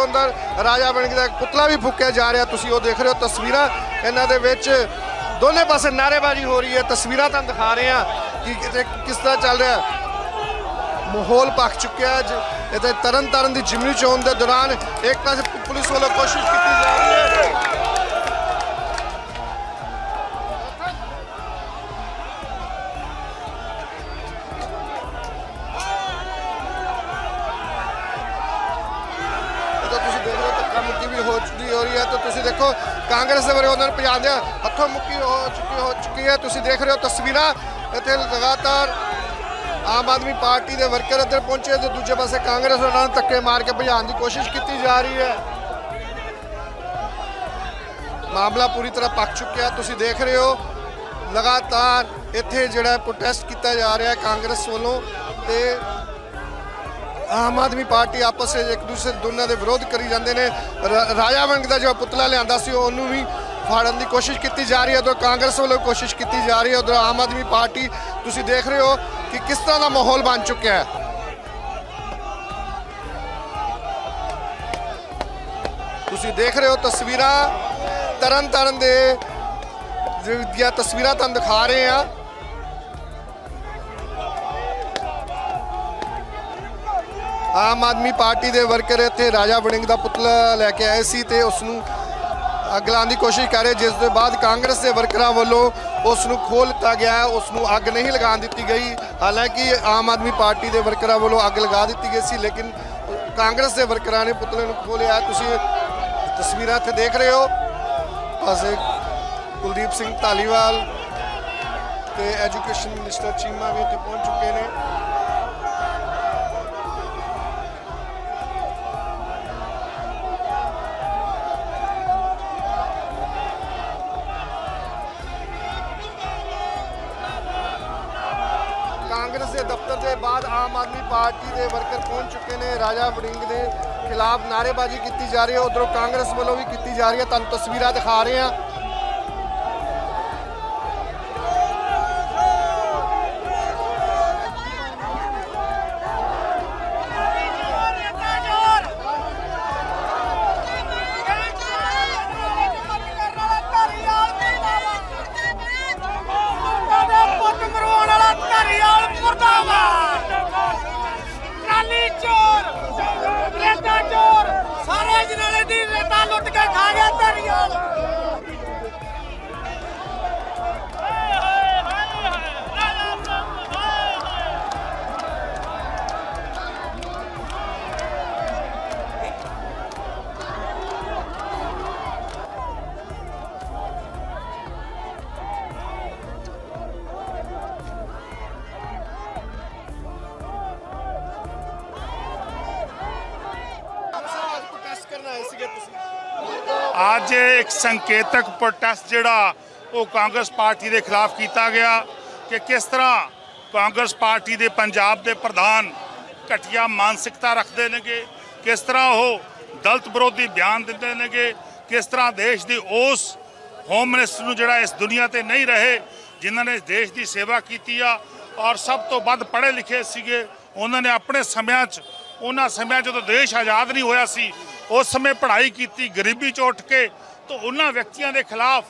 ਚੋਂ ਅੰਦਰ ਰਾਜਾ ਬਣ ਦਾ ਪੁਤਲਾ ਵੀ ਫੂਕਿਆ ਜਾ ਰਿਹਾ। ਤੁਸੀਂ ਉਹ ਦੇਖ ਰਹੇ ਹੋ ਤਸਵੀਰਾਂ। ਇਹਨਾਂ ਦੇ ਵਿੱਚ ਦੋਨੇ ਪਾਸੇ ਨਾਅਰੇਬਾਜ਼ੀ ਹੋ ਰਹੀ ਹੈ। ਤਸਵੀਰਾਂ ਤੁਹਾਨੂੰ ਦਿਖਾ ਰਹੇ ਹਾਂ ਕਿ ਕਿਸ ਤਰ੍ਹਾਂ ਚੱਲ ਰਿਹਾ ਮਾਹੌਲ ਪੱਕ ਚੁੱਕਿਆ ਅੱਜ ਇੱਥੇ ਤਰਨ ਤਾਰਨ ਦੀ ਜਿਮਨੀ ਚੋਣ ਦੇ ਦੌਰਾਨ ਇੱਕ ਪਾਸੇ ਪੁਲਿਸ ਵੱਲੋਂ ਕੋਸ਼ਿਸ਼ ਕੀਤੀ ਜਾ ਰਹੀ ਹੈ। ਦੇਖੋ, ਕਾਂਗਰਸ ਦੇ ਬਾਰੇ ਉਹਨਾਂ ਨੂੰ ਭਜਾਉਂਦੇ ਹੱਥੋਂ ਮੁੱਕੀ ਹੋ ਚੁੱਕੀ ਹੋ ਚੁੱਕੀ ਹੈ। ਤੁਸੀਂ ਦੇਖ ਰਹੇ ਹੋ ਤਸਵੀਰਾਂ। ਇੱਥੇ ਲਗਾਤਾਰ ਆਮ ਆਦਮੀ ਪਾਰਟੀ ਦੇ ਵਰਕਰ ਇੱਧਰ ਪਹੁੰਚੇ ਤੇ ਦੂਜੇ ਪਾਸੇ ਕਾਂਗਰਸ ਉਹਨਾਂ ਨੂੰ ਧੱਕੇ ਮਾਰ ਕੇ ਭਜਾਉਣ ਦੀ ਕੋਸ਼ਿਸ਼ ਕੀਤੀ ਜਾ ਰਹੀ ਹੈ। ਮਾਮਲਾ ਪੂਰੀ ਤਰ੍ਹਾਂ ਪੱਕ ਚੁੱਕਿਆ। ਤੁਸੀਂ ਦੇਖ ਰਹੇ ਹੋ, ਲਗਾਤਾਰ ਇੱਥੇ ਜਿਹੜਾ ਪ੍ਰੋਟੈਸਟ ਕੀਤਾ ਜਾ ਰਿਹਾ ਕਾਂਗਰਸ ਵੱਲੋਂ ਤੇ ਆਮ ਆਦਮੀ ਪਾਰਟੀ ਆਪਸ ਵਿੱਚ ਇੱਕ ਦੂਸਰੇ ਦੋਨਾਂ ਦੇ ਵਿਰੋਧ ਕਰੀ ਜਾਂਦੇ ਨੇ। ਰਾ- ਰਾਜਾ ਵੰਗ ਦਾ ਜੋ ਪੁਤਲਾ ਲਿਆਂਦਾ ਸੀ, ਉਹਨੂੰ ਵੀ ਫਾੜਨ ਦੀ ਕੋਸ਼ਿਸ਼ ਕੀਤੀ ਜਾ ਰਹੀ ਹੈ। ਉਧਰ ਕਾਂਗਰਸ ਵੱਲੋਂ ਕੋਸ਼ਿਸ਼ ਕੀਤੀ ਜਾ ਰਹੀ ਹੈ। ਉਧਰ ਆਮ ਆਦਮੀ ਪਾਰਟੀ, ਤੁਸੀਂ ਦੇਖ ਰਹੇ ਹੋ ਕਿ ਕਿਸ ਤਰ੍ਹਾਂ ਦਾ ਮਾਹੌਲ ਬਣ ਚੁੱਕਿਆ ਹੈ। ਤੁਸੀਂ ਦੇਖ ਰਹੇ ਹੋ ਤਸਵੀਰਾਂ ਤਰਨ ਤਾਰਨ ਦੇ ਦੀਆਂ ਤਸਵੀਰਾਂ ਤੁਹਾਨੂੰ ਦਿਖਾ ਰਹੇ ਆ ਆਮ ਆਦਮੀ ਪਾਰਟੀ ਦੇ ਵਰਕਰ ਇੱਥੇ ਰਾਜਾ ਵੜਿੰਗ ਦਾ ਪੁਤਲਾ ਲੈ ਕੇ ਆਏ ਸੀ ਤੇ ਉਸ ਨੂੰ ਅੱਗ ਲਾਉਣ ਦੀ ਕੋਸ਼ਿਸ਼ ਕਰ ਰਹੇ, ਜਿਸ ਦੇ ਬਾਅਦ ਕਾਂਗਰਸ ਦੇ ਵਰਕਰਾਂ ਵੱਲੋਂ ਉਸ ਨੂੰ ਖੋਲ ਦਿੱਤਾ ਗਿਆ ਉਸ ਨੂੰ ਅੱਗ ਨਹੀਂ ਲਗਾਉਣ ਦਿੱਤੀ ਗਈ। ਹਾਲਾਂਕਿ ਆਮ ਆਦਮੀ ਪਾਰਟੀ ਦੇ ਵਰਕਰਾਂ ਵੱਲੋਂ ਅੱਗ ਲਗਾ ਦਿੱਤੀ ਗਈ ਸੀ, ਲੇਕਿਨ ਕਾਂਗਰਸ ਦੇ ਵਰਕਰਾਂ ਨੇ ਪੁਤਲੇ ਨੂੰ ਖੋਲਿਆ ਤੁਸੀਂ ਤਸਵੀਰਾਂ ਇੱਥੇ ਦੇਖ ਰਹੇ ਹੋ। ਪਾਸੇ ਕੁਲਦੀਪ ਸਿੰਘ ਧਾਲੀਵਾਲ ਤੇ ਐਜੂਕੇਸ਼ਨ ਮਿਨਿਸਟਰ ਚੀਮਾ ਵੀ ਇੱਥੇ ਪਹੁੰਚ ਚੁੱਕੇ ਨੇ। ਦੇ ਵਰਕਰ ਪਹੁੰਚ ਚੁੱਕੇ ਨੇ, ਰਾਜਾ ਵੜਿੰਗ ਦੇ ਖਿਲਾਫ ਨਾਅਰੇਬਾਜ਼ੀ ਕੀਤੀ ਜਾ ਰਹੀ ਹੈ, ਉਧਰੋਂ ਕਾਂਗਰਸ ਵੱਲੋਂ ਵੀ ਕੀਤੀ ਜਾ ਰਹੀ ਹੈ। ਤੁਹਾਨੂੰ ਤਸਵੀਰਾਂ ਦਿਖਾ ਰਹੇ ਹਾਂ। ਅੱਜ ਇੱਕ ਸੰਕੇਤਕ ਪ੍ਰੋਟੈਸਟ ਜਿਹੜਾ ਉਹ ਕਾਂਗਰਸ ਪਾਰਟੀ ਦੇ ਖਿਲਾਫ ਕੀਤਾ ਗਿਆ ਕਿ ਕਿਸ ਤਰ੍ਹਾਂ ਕਾਂਗਰਸ ਪਾਰਟੀ ਦੇ ਪੰਜਾਬ ਦੇ ਪ੍ਰਧਾਨ ਘਟੀਆ ਮਾਨਸਿਕਤਾ ਰੱਖਦੇ ਨੇਗੇ, ਕਿਸ ਤਰ੍ਹਾਂ ਉਹ ਦਲਤ ਵਿਰੋਧੀ ਬਿਆਨ ਦਿੰਦੇ ਨੇਗੇ, ਕਿਸ ਤਰ੍ਹਾਂ ਦੇਸ਼ ਦੀ ਉਸ ਹੋਮ ਮਿਨਿਸਟਰ ਨੂੰ ਜਿਹੜਾ ਇਸ ਦੁਨੀਆ ਤੇ ਨਹੀਂ ਰਹੇ, ਜਿਨ੍ਹਾਂ ਨੇ ਦੇਸ਼ ਦੀ ਸੇਵਾ ਕੀਤੀ ਆ ਔਰ ਸਭ ਤੋਂ ਵੱਧ ਪੜ੍ਹੇ ਲਿਖੇ ਸੀਗੇ, ਉਹਨਾਂ ਨੇ ਆਪਣੇ ਸਮਿਆਂ 'ਚ, ਉਹਨਾਂ ਸਮਿਆਂ ਜਦੋਂ ਦੇਸ਼ ਆਜ਼ਾਦ ਨਹੀਂ ਹੋਇਆ ਸੀ ਉਸ ਸਮੇਂ ਪੜ੍ਹਾਈ ਕੀਤੀ ਗਰੀਬੀ 'ਚੋਂ ਉੱਠ ਕੇ, ਤਾਂ ਉਹਨਾਂ ਵਿਅਕਤੀਆਂ ਦੇ ਖਿਲਾਫ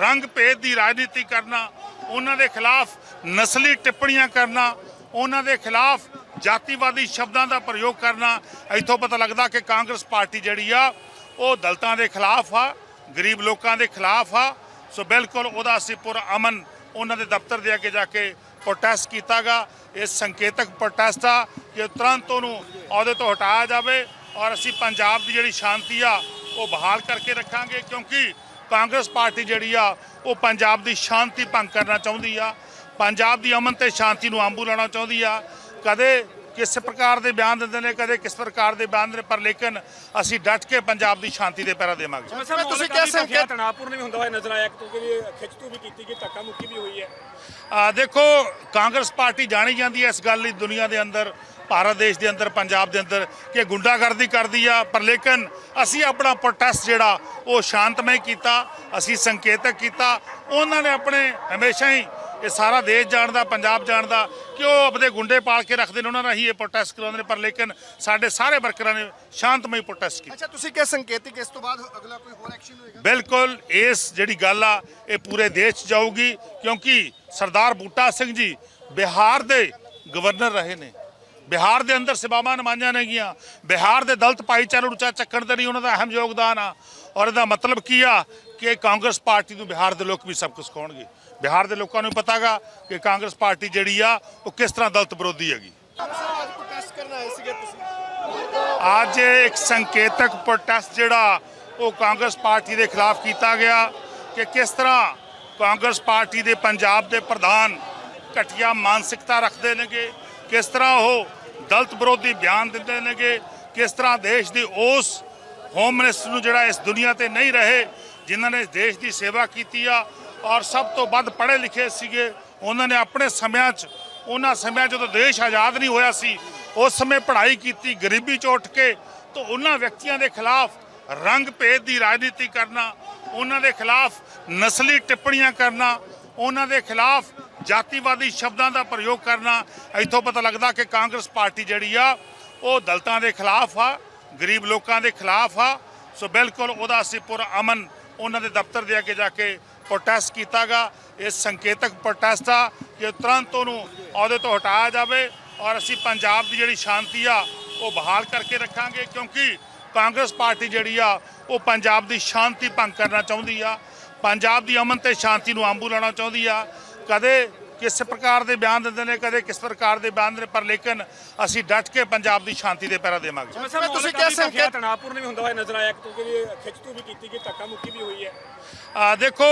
ਰੰਗ ਭੇਦ ਦੀ ਰਾਜਨੀਤੀ ਕਰਨਾ, ਉਹਨਾਂ ਦੇ ਖਿਲਾਫ ਨਸਲੀ ਟਿੱਪਣੀਆਂ ਕਰਨਾ, ਉਹਨਾਂ ਦੇ ਖਿਲਾਫ ਜਾਤੀਵਾਦੀ ਸ਼ਬਦਾਂ ਦਾ ਪ੍ਰਯੋਗ ਕਰਨਾ, ਇੱਥੋਂ ਪਤਾ ਲੱਗਦਾ ਕਿ ਕਾਂਗਰਸ ਪਾਰਟੀ ਜਿਹੜੀ ਆ, ਉਹ ਦਲਤਾਂ ਦੇ ਖਿਲਾਫ ਆ, ਗਰੀਬ ਲੋਕਾਂ ਦੇ ਖਿਲਾਫ ਆ, ਸੋ ਬਿਲਕੁਲ ਉਹਦਾ ਅਸੀਂ ਪੁਰ ਅਮਨ ਉਹਨਾਂ ਦੇ ਦਫ਼ਤਰ ਦੇ ਅੱਗੇ ਜਾ ਕੇ ਪ੍ਰੋਟੈਸਟ ਕੀਤਾਗਾ। ਇਹ ਸੰਕੇਤਕ ਪ੍ਰੋਟੈਸਟ ਆ ਕਿ ਤੁਰੰਤ ਉਹਨੂੰ ਅਹੁਦੇ ਤੋਂ ਹਟਾਇਆ ਜਾਵੇ। ਔਰ ਅਸੀਂ ਪੰਜਾਬ ਦੀ ਜਿਹੜੀ ਸ਼ਾਂਤੀ ਆ ਉਹ ਬਹਾਲ ਕਰਕੇ ਰੱਖਾਂਗੇ ਕਿਉਂਕਿ ਕਾਂਗਰਸ ਪਾਰਟੀ ਜਿਹੜੀ ਆ ਉਹ ਪੰਜਾਬ ਦੀ ਸ਼ਾਂਤੀ ਭੰਗ ਕਰਨਾ ਚਾਹੁੰਦੀ ਆ। ਪੰਜਾਬ ਦੀ ਅਮਨ ਤੇ ਸ਼ਾਂਤੀ ਨੂੰ ਆਂਬੂ ਲਾਉਣਾ ਚਾਹੁੰਦੀ ਆ। ਕਦੇ ਕਿਸ ਪ੍ਰਕਾਰ ਦੇ ਬਿਆਨ ਦਿੰਦੇ ਨੇ ਕਦੇ ਕਿਸ ਪ੍ਰਕਾਰ ਦੇ ਬਿਆਨ ਦਿੰਦੇ ਨੇ ਪਰ ਲੇਕਿਨ ਅਸੀਂ ਡਟ ਕੇ ਪੰਜਾਬ ਦੀ ਸ਼ਾਂਤੀ ਦੇ ਪਹਿਰਾ ਦੇਵਾਂਗੇ। ਜਿਵੇਂ ਤੁਸੀਂ ਕਹਿ ਸੰਕੇਤ ਤਣਾਪੂਰਨ ਵੀ ਹੁੰਦਾ ਹੋਇਆ ਨਜ਼ਰ ਆਇਆ ਕਿਉਂਕਿ ਵੀ ਖਿੱਚਤੂ ਵੀ ਕੀਤੀ ਗਈ ਧੱਕਾ ਮੁੱਕੀ ਵੀ ਹੋਈ ਹੈ। ਆ ਦੇਖੋ ਕਾਂਗਰਸ ਪਾਰਟੀ ਜਾਣੀ ਜਾਂਦੀ ਹੈ ਇਸ ਗੱਲ ਲਈ ਦੁਨੀਆ ਦੇ ਅੰਦਰ। ਭਾਰਤ ਦੇਸ਼ ਦੇ ਅੰਦਰ ਪੰਜਾਬ ਦੇ ਅੰਦਰ ਕਿ ਗੁੰਡਾਗਰਦੀ ਕਰਦੀ ਆ ਪਰ ਲੇਕਿਨ ਅਸੀਂ ਆਪਣਾ ਪ੍ਰੋਟੈਸਟ ਜਿਹੜਾ ਉਹ ਸ਼ਾਂਤਮਈ ਕੀਤਾ ਅਸੀਂ ਸੰਕੇਤਕ ਕੀਤਾ। ਉਹਨਾਂ ਨੇ ਆਪਣੇ ਹਮੇਸ਼ਾ ਹੀ ਇਹ ਸਾਰਾ ਦੇਸ਼ ਜਾਣਦਾ ਪੰਜਾਬ ਜਾਣਦਾ ਕਿ ਉਹ ਆਪਣੇ ਗੁੰਡੇ ਪਾਲ ਕੇ ਰੱਖਦੇ ਨੇ ਉਹਨਾਂ ਰਾਹੀਂ ਇਹ ਪ੍ਰੋਟੈਸਟ ਕਰਾਉਂਦੇ ਨੇ ਪਰ ਲੇਕਿਨ ਸਾਡੇ ਸਾਰੇ ਵਰਕਰਾਂ ਨੇ ਸ਼ਾਂਤਮਈ ਪ੍ਰੋਟੈਸਟ ਕੀਤਾ। ਅੱਛਾ ਤੁਸੀਂ ਕਿਹ ਸੰਕੇਤਿਕ ਇਸ ਤੋਂ ਬਾਅਦ ਅਗਲਾ ਕੋਈ ਹੋਰ ਐਕਸ਼ਨ ਹੋਏਗਾ? ਬਿਲਕੁਲ ਇਸ ਜਿਹੜੀ ਗੱਲ ਆ ਇਹ ਪੂਰੇ ਦੇਸ਼ 'ਚ ਜਾਊਗੀ ਕਿਉਂਕਿ ਸਰਦਾਰ ਬੂਟਾ ਸਿੰਘ ਜੀ ਬਿਹਾਰ ਦੇ ਗਵਰਨਰ ਰਹੇ ਨੇ। ਬਿਹਾਰ ਦੇ ਅੰਦਰ ਸੇਵਾਵਾਂ ਨਿਭਾਈਆਂ ਨੇਗੀਆਂ ਬਿਹਾਰ ਦੇ ਦਲਤ ਭਾਈਚਾਰੇ ਨੂੰ ਉੱਚਾ ਚੱਕਣ ਦੇ ਲਈ ਉਹਨਾਂ ਦਾ ਅਹਿਮ ਯੋਗਦਾਨ ਆ। ਔਰ ਇਹਦਾ ਮਤਲਬ ਕੀ ਆ ਕਿ ਕਾਂਗਰਸ ਪਾਰਟੀ ਨੂੰ ਬਿਹਾਰ ਦੇ ਲੋਕ ਵੀ ਸਭ ਕੁਝ ਕਹਣਗੇ। ਬਿਹਾਰ ਦੇ ਲੋਕਾਂ ਨੂੰ ਵੀ ਪਤਾਗਾ ਕਿ ਕਾਂਗਰਸ ਪਾਰਟੀ ਜਿਹੜੀ ਆ, ਉਹ ਕਿਸ ਤਰ੍ਹਾਂ ਦਲਤ ਵਿਰੋਧੀ ਹੈਗੀ। ਅੱਜ ਇੱਕ ਸੰਕੇਤਕ ਪ੍ਰੋਟੈਸਟ ਜਿਹੜਾ, ਉਹ ਕਾਂਗਰਸ ਪਾਰਟੀ ਦੇ ਖਿਲਾਫ ਕੀਤਾ ਗਿਆ ਕਿ ਕਿਸ ਤਰ੍ਹਾਂ ਕਾਂਗਰਸ ਪਾਰਟੀ ਦੇ ਪੰਜਾਬ ਦੇ ਪ੍ਰਧਾਨ ਘਟੀਆ ਮਾਨਸਿਕਤਾ ਰੱਖਦੇ ਨੇਗੇ। ਕਿਸ ਤਰ੍ਹਾਂ ਉਹ ਦਲਤ ਵਿਰੋਧੀ ਬਿਆਨ ਦਿੰਦੇ ਨੇਗੇ? ਕਿਸ ਤਰ੍ਹਾਂ ਦੇਸ਼ ਦੀ ਉਸ ਹੋਮ ਮਿਨਿਸਟਰ ਨੂੰ ਜਿਹੜਾ ਇਸ ਦੁਨੀਆ ਤੇ ਨਹੀਂ ਰਹੇ, ਜਿਨ੍ਹਾਂ ਨੇ ਦੇਸ਼ ਦੀ ਸੇਵਾ ਕੀਤੀ ਆ ਔਰ ਸਭ ਤੋਂ ਵੱਧ ਪੜ੍ਹੇ ਲਿਖੇ ਸੀਗੇ, ਉਹਨਾਂ ਨੇ ਆਪਣੇ ਸਮਿਆਂ 'ਚ, ਉਹਨਾਂ ਸਮਿਆਂ ਜਦੋਂ ਦੇਸ਼ ਆਜ਼ਾਦ ਨਹੀਂ ਹੋਇਆ ਸੀ, ਉਸ ਸਮੇਂ ਪੜ੍ਹਾਈ ਕੀਤੀ, ਗਰੀਬੀ 'ਚ ਉੱਠ ਕੇ, ਤਾਂ ਉਹਨਾਂ ਵਿਅਕਤੀਆਂ ਦੇ ਖਿਲਾਫ ਰੰਗ ਭੇਦ ਦੀ ਰਾਜਨੀਤੀ ਕਰਨਾ, ਉਹਨਾਂ ਦੇ ਖਿਲਾਫ ਨਸਲੀ ਟਿੱਪਣੀਆਂ ਕਰਨਾ, ਉਹਨਾਂ ਦੇ ਖਿਲਾਫ ਜਾਤੀਵਾਦੀ ਸ਼ਬਦਾਂ ਦਾ ਪ੍ਰਯੋਗ ਕਰਨਾ, ਇੱਥੋਂ ਪਤਾ ਲੱਗਦਾ ਕਿ ਕਾਂਗਰਸ ਪਾਰਟੀ ਜਿਹੜੀ ਆ, ਉਹ ਦਲਤਾਂ ਦੇ ਖਿਲਾਫ ਆ, ਗਰੀਬ ਲੋਕਾਂ ਦੇ ਖਿਲਾਫ ਆ। ਸੋ ਬਿਲਕੁਲ ਉਹਦਾ ਅਸੀਂ ਪੁਰ ਅਮਨ ਉਹਨਾਂ ਦੇ ਦਫ਼ਤਰ ਦੇ ਅੱਗੇ ਜਾ ਕੇ ਪ੍ਰੋਟੈਸਟ ਕੀਤਾਗਾ। ਇਹ ਸੰਕੇਤਕ ਪ੍ਰੋਟੈਸਟ ਆ ਕਿ ਤੁਰੰਤ ਉਹਨੂੰ ਅਹੁਦੇ ਤੋਂ ਹਟਾਇਆ ਜਾਵੇ ਔਰ ਅਸੀਂ ਪੰਜਾਬ ਦੀ ਜਿਹੜੀ ਸ਼ਾਂਤੀ ਆ, ਉਹ ਬਹਾਲ ਕਰਕੇ ਰੱਖਾਂਗੇ ਕਿਉਂਕਿ ਕਾਂਗਰਸ ਪਾਰਟੀ ਜਿਹੜੀ ਆ, ਉਹ ਪੰਜਾਬ ਦੀ ਸ਼ਾਂਤੀ ਭੰਗ ਕਰਨਾ ਚਾਹੁੰਦੀ ਆ। ਪੰਜਾਬ ਦੀ ਅਮਨ ਤੇ ਸ਼ਾਂਤੀ ਨੂੰ ਆਂਬੂ ਲਾਉਣਾ ਚਾਹੁੰਦੀ ਆ। ਕਦੇ ਕਿਸ ਪ੍ਰਕਾਰ ਦੇ ਬਿਆਨ ਦਿੰਦੇ ਨੇ ਕਦੇ ਕਿਸ ਪ੍ਰਕਾਰ ਦੇ ਬਿਆਨ ਦਿੰਦੇ ਪਰ ਲੇਕਿਨ ਅਸੀਂ ਡਟ ਕੇ ਪੰਜਾਬ ਦੀ ਸ਼ਾਂਤੀ ਦੇ ਪਹਿਰਾ ਦੇਵਾਂਗੇ। ਤੁਸੀਂ ਕਿਹਾ ਸੰਕੇਤ- ਤਣਾਪੂਰਨ ਵੀ ਹੁੰਦਾ ਹੋਇਆ ਨਜ਼ਰ ਆਇਆ ਕਿਉਂਕਿ ਵੀ ਖਿੱਚਤੂ ਵੀ ਕੀਤੀ ਗਈ ਧੱਕਾ ਮੁੱਕੀ ਵੀ ਹੋਈ ਹੈ। ਆ ਦੇਖੋ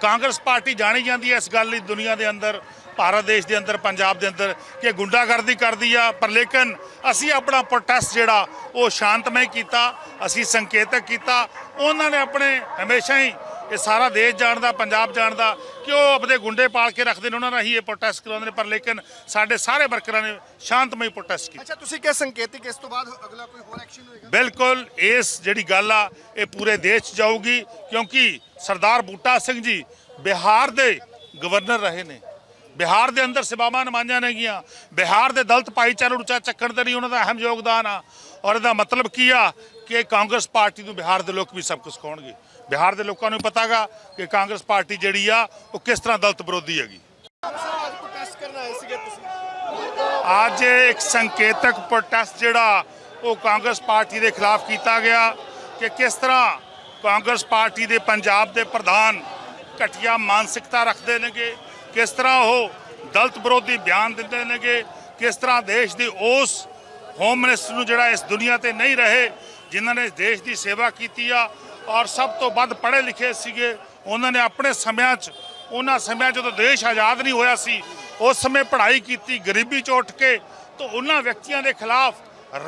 ਕਾਂਗਰਸ ਪਾਰਟੀ ਜਾਣੀ ਜਾਂਦੀ ਹੈ ਇਸ ਗੱਲ ਲਈ ਦੁਨੀਆ ਦੇ ਅੰਦਰ ਭਾਰਤ ਦੇਸ਼ ਦੇ ਅੰਦਰ ਪੰਜਾਬ ਦੇ ਅੰਦਰ ਕਿ ਗੁੰਡਾਗਰਦੀ ਕਰਦੀ ਆ ਪਰ ਲੇਕਿਨ ਅਸੀਂ ਆਪਣਾ ਪ੍ਰੋਟੈਸਟ ਜਿਹੜਾ ਉਹ ਸ਼ਾਂਤਮਈ ਕੀਤਾ ਅਸੀਂ ਸੰਕੇਤਕ ਕੀਤਾ। ਉਹਨਾਂ ਨੇ ਆਪਣੇ ਹਮੇਸ਼ਾ ਹੀ ਇਹ ਸਾਰਾ ਦੇਸ਼ ਜਾਣਦਾ ਪੰਜਾਬ ਜਾਣਦਾ ਕਿ ਉਹ ਆਪਣੇ ਗੁੰਡੇ ਪਾਲ ਕੇ ਰੱਖਦੇ ਨੇ ਉਹਨਾਂ ਰਾਹੀਂ ਇਹ ਪ੍ਰੋਟੈਸਟ ਕਰਾਉਂਦੇ ਨੇ ਪਰ ਲੇਕਿਨ ਸਾਡੇ ਸਾਰੇ ਵਰਕਰਾਂ ਨੇ ਸ਼ਾਂਤਮਈ ਪ੍ਰੋਟੈਸਟ ਕੀਤਾ। ਅੱਛਾ ਤੁਸੀਂ ਕਿਹ ਸੰਕੇਤਿਕ ਇਸ ਤੋਂ ਬਾਅਦ ਅਗਲਾ ਕੋਈ ਹੋਰ ਐਕਸ਼ਨ ਹੋਏਗਾ? ਬਿਲਕੁਲ ਇਸ ਜਿਹੜੀ ਗੱਲ ਆ ਇਹ ਪੂਰੇ ਦੇਸ਼ 'ਚ ਜਾਊਗੀ ਕਿਉਂਕਿ ਸਰਦਾਰ ਬੂਟਾ ਸਿੰਘ ਜੀ ਬਿਹਾਰ ਦੇ ਗਵਰਨਰ ਰਹੇ ਨੇ। ਬਿਹਾਰ ਦੇ ਅੰਦਰ ਸੇਵਾਵਾਂ ਨਿਭਾਈਆਂ ਨੇਗੀਆਂ ਬਿਹਾਰ ਦੇ ਦਲਿਤ ਭਾਈਚਾਰੇ ਨੂੰ ਉੱਚਾ ਚੱਕਣ ਦੇ ਲਈ ਉਹਨਾਂ ਦਾ ਅਹਿਮ ਯੋਗਦਾਨ ਆ। ਔਰ ਇਹਦਾ ਮਤਲਬ ਕੀ ਆ ਕਿ ਕਾਂਗਰਸ ਪਾਰਟੀ ਨੂੰ ਬਿਹਾਰ ਦੇ ਲੋਕ ਵੀ ਸਭ ਕੁਝ ਕਹਣਗੇ। ਬਿਹਾਰ ਦੇ ਲੋਕਾਂ ਨੂੰ ਵੀ ਪਤਾਗਾ ਕਿ ਕਾਂਗਰਸ ਪਾਰਟੀ ਜਿਹੜੀ ਆ, ਉਹ ਕਿਸ ਤਰ੍ਹਾਂ ਦਲਤ ਵਿਰੋਧੀ ਹੈਗੀ। ਅੱਜ ਇੱਕ ਸੰਕੇਤਕ ਪ੍ਰੋਟੈਸਟ ਜਿਹੜਾ, ਉਹ ਕਾਂਗਰਸ ਪਾਰਟੀ ਦੇ ਖਿਲਾਫ ਕੀਤਾ ਗਿਆ ਕਿ ਕਿਸ ਤਰ੍ਹਾਂ ਕਾਂਗਰਸ ਪਾਰਟੀ ਦੇ ਪੰਜਾਬ ਦੇ ਪ੍ਰਧਾਨ ਘਟੀਆ ਮਾਨਸਿਕਤਾ ਰੱਖਦੇ ਨੇਗੇ, ਕਿਸ ਤਰ੍ਹਾਂ ਉਹ ਦਲਤ ਵਿਰੋਧੀ ਬਿਆਨ ਦਿੰਦੇ ਨੇਗੇ, ਕਿਸ ਤਰ੍ਹਾਂ ਦੇਸ਼ ਦੀ ਉਸ ਹੋਮ ਮਿਨਿਸਟਰ ਨੂੰ ਜਿਹੜਾ ਇਸ ਦੁਨੀਆ ਤੇ ਨਹੀਂ ਰਹੇ, ਜਿਨ੍ਹਾਂ ਨੇ ਦੇਸ਼ ਦੀ ਸੇਵਾ ਕੀਤੀ ਆ ਔਰ ਸਭ ਤੋਂ ਵੱਧ ਪੜ੍ਹੇ ਲਿਖੇ ਸੀਗੇ। ਉਹਨਾਂ ਨੇ ਆਪਣੇ ਸਮਿਆਂ 'ਚ, ਉਹਨਾਂ ਸਮਿਆਂ ਜਦੋਂ ਦੇਸ਼ ਆਜ਼ਾਦ ਨਹੀਂ ਹੋਇਆ ਸੀ, ਉਸ ਸਮੇਂ ਪੜ੍ਹਾਈ ਕੀਤੀ ਗਰੀਬੀ 'ਚ ਉੱਠ ਕੇ, ਤਾਂ ਉਹਨਾਂ ਵਿਅਕਤੀਆਂ ਦੇ ਖਿਲਾਫ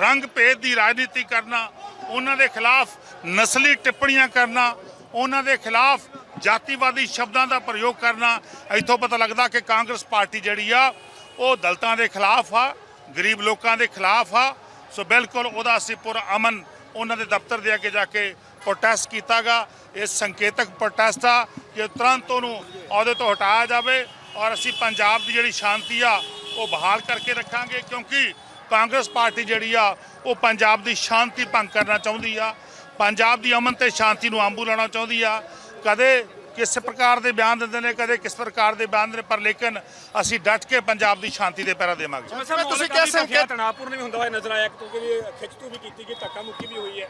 ਰੰਗ ਭੇਦ ਦੀ ਰਾਜਨੀਤੀ ਕਰਨਾ, ਉਹਨਾਂ ਦੇ ਖਿਲਾਫ ਨਸਲੀ ਟਿੱਪਣੀਆਂ ਕਰਨਾ, ਉਹਨਾਂ ਦੇ ਖਿਲਾਫ ਜਾਤੀਵਾਦੀ ਸ਼ਬਦਾਂ ਦਾ ਪ੍ਰਯੋਗ ਕਰਨਾ, ਇੱਥੋਂ ਪਤਾ ਲੱਗਦਾ ਕਿ ਕਾਂਗਰਸ ਪਾਰਟੀ ਜਿਹੜੀ ਆ, ਉਹ ਦਲਤਾਂ ਦੇ ਖਿਲਾਫ ਆ, ਗਰੀਬ ਲੋਕਾਂ ਦੇ ਖਿਲਾਫ ਆ। ਸੋ ਬਿਲਕੁਲ ਉਹਦਾ ਅਸੀਂ ਪੁਰ ਅਮਨ ਉਹਨਾਂ ਦੇ ਦਫ਼ਤਰ ਦੇ ਅੱਗੇ ਜਾ ਕੇ ਪ੍ਰੋਟੈਸਟ ਕੀਤਾਗਾ ਇਹ ਸੰਕੇਤਕ ਪ੍ਰੋਟੈਸਟ ਆ, ਕਿ ਤੁਰੰਤ ਉਹਨੂੰ ਅਹੁਦੇ ਤੋਂ ਹਟਾਇਆ ਜਾਵੇ ਔਰ ਅਸੀਂ ਪੰਜਾਬ ਦੀ ਜਿਹੜੀ ਸ਼ਾਂਤੀ ਆ, ਉਹ ਬਹਾਲ ਕਰਕੇ ਰੱਖਾਂਗੇ ਕਿਉਂਕਿ ਕਾਂਗਰਸ ਪਾਰਟੀ ਜਿਹੜੀ ਆ, ਉਹ ਪੰਜਾਬ ਦੀ ਸ਼ਾਂਤੀ ਭੰਗ ਕਰਨਾ ਚਾਹੁੰਦੀ ਆ, ਪੰਜਾਬ ਦੀ ਅਮਨ ਤੇ ਸ਼ਾਂਤੀ ਨੂੰ ਆਂਬੂ ਲਾਉਣਾ ਚਾਹੁੰਦੀ ਆ, ਕਦੇ ਕਿਸ ਪ੍ਰਕਾਰ ਦੇ ਬਿਆਨ ਦਿੰਦੇ ਨੇ ਕਦੇ ਕਿਸ ਪ੍ਰਕਾਰ ਦੇ ਬਿਆਨ ਦਿੰਦੇ ਨੇ ਪਰ ਲੇਕਿਨ ਅਸੀਂ ਡਟ ਕੇ ਪੰਜਾਬ ਦੀ ਸ਼ਾਂਤੀ ਦੇ ਪਹਿਰਾ ਦੇਵਾਂਗੇ। ਤੁਸੀਂ ਕਿਹਾ ਸੰਕੇਤ- ਤਣਾਪੂਰਨ ਵੀ ਹੁੰਦਾ ਹੋਇਆ ਨਜ਼ਰ ਆਇਆ ਕਿਉਂਕਿ ਵੀ ਖਿੱਚਤੂ ਵੀ ਕੀਤੀ ਗਈ ਧੱਕਾ ਮੁੱਕੀ ਵੀ ਹੋਈ ਹੈ।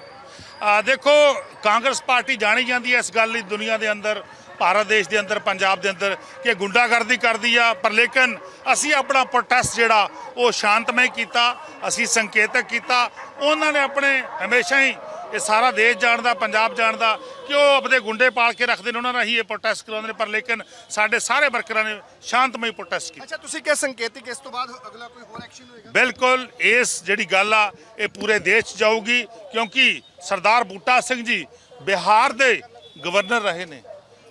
ਆ ਦੇਖੋ ਕਾਂਗਰਸ ਪਾਰਟੀ ਜਾਣੀ ਜਾਂਦੀ ਹੈ ਇਸ ਗੱਲ ਲਈ ਦੁਨੀਆ ਦੇ ਅੰਦਰ ਭਾਰਤ ਦੇਸ਼ ਦੇ ਅੰਦਰ ਪੰਜਾਬ ਦੇ ਅੰਦਰ ਕਿ ਗੁੰਡਾਗਰਦੀ ਕਰਦੀ ਆ ਪਰ ਲੇਕਿਨ ਅਸੀਂ ਆਪਣਾ ਪ੍ਰੋਟੈਸਟ ਜਿਹੜਾ ਉਹ ਸ਼ਾਂਤਮਈ ਕੀਤਾ ਅਸੀਂ ਸੰਕੇਤਕ ਕੀਤਾ ਉਹਨਾਂ ਨੇ ਆਪਣੇ ਹਮੇਸ਼ਾ ਹੀ ਇਹ ਸਾਰਾ ਦੇਸ਼ ਜਾਣਦਾ ਪੰਜਾਬ ਜਾਣਦਾ ਕਿ ਉਹ ਆਪਣੇ ਗੁੰਡੇ ਪਾਲ ਕੇ ਰੱਖਦੇ ਨੇ ਉਹਨਾਂ ਰਾਹੀਂ ਇਹ ਪ੍ਰੋਟੈਸਟ ਕਰਾਉਂਦੇ ਨੇ ਪਰ ਲੇਕਿਨ ਸਾਡੇ ਸਾਰੇ ਵਰਕਰਾਂ ਨੇ ਸ਼ਾਂਤਮਈ ਪ੍ਰੋਟੈਸਟ ਕੀਤਾ। ਅੱਛਾ ਤੁਸੀਂ ਕਿਹ ਸੰਕੇਤਿਕ ਇਸ ਤੋਂ ਬਾਅਦ ਅਗਲਾ ਕੋਈ ਹੋਰ ਐਕਸ਼ਨ ਹੋਏਗਾ? ਬਿਲਕੁਲ ਇਸ ਜਿਹੜੀ ਗੱਲ ਆ ਇਹ ਪੂਰੇ ਦੇਸ਼ 'ਚ ਜਾਊਗੀ ਕਿਉਂਕਿ ਸਰਦਾਰ ਬੂਟਾ ਸਿੰਘ ਜੀ ਬਿਹਾਰ ਦੇ ਗਵਰਨਰ ਰਹੇ ਨੇ।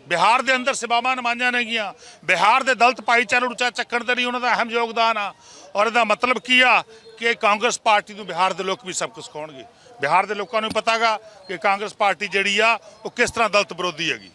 ਬਿਹਾਰ ਦੇ ਅੰਦਰ ਸੇਵਾਵਾਂ ਨਿਭਾਈਆਂ ਨੇਗੀਆਂ ਬਿਹਾਰ ਦੇ ਦਲਿਤ ਭਾਈਚਾਰੇ ਨੂੰ ਉੱਚਾ ਚੱਕਣ ਦੇ ਲਈ ਉਹਨਾਂ ਦਾ ਅਹਿਮ ਯੋਗਦਾਨ ਆ। ਔਰ ਇਹਦਾ ਮਤਲਬ ਕੀ ਆ ਕਿ ਕਾਂਗਰਸ ਪਾਰਟੀ ਨੂੰ ਬਿਹਾਰ ਦੇ ਲੋਕ ਵੀ ਸਭ ਕੁਝ ਕਹਣਗੇ। ਬਿਹਾਰ ਦੇ ਲੋਕਾਂ ਨੂੰ ਵੀ ਪਤਾਗਾ ਕਿ ਕਾਂਗਰਸ ਪਾਰਟੀ ਜਿਹੜੀ ਆ, ਉਹ ਕਿਸ ਤਰ੍ਹਾਂ ਦਲਤ ਵਿਰੋਧੀ ਹੈਗੀ।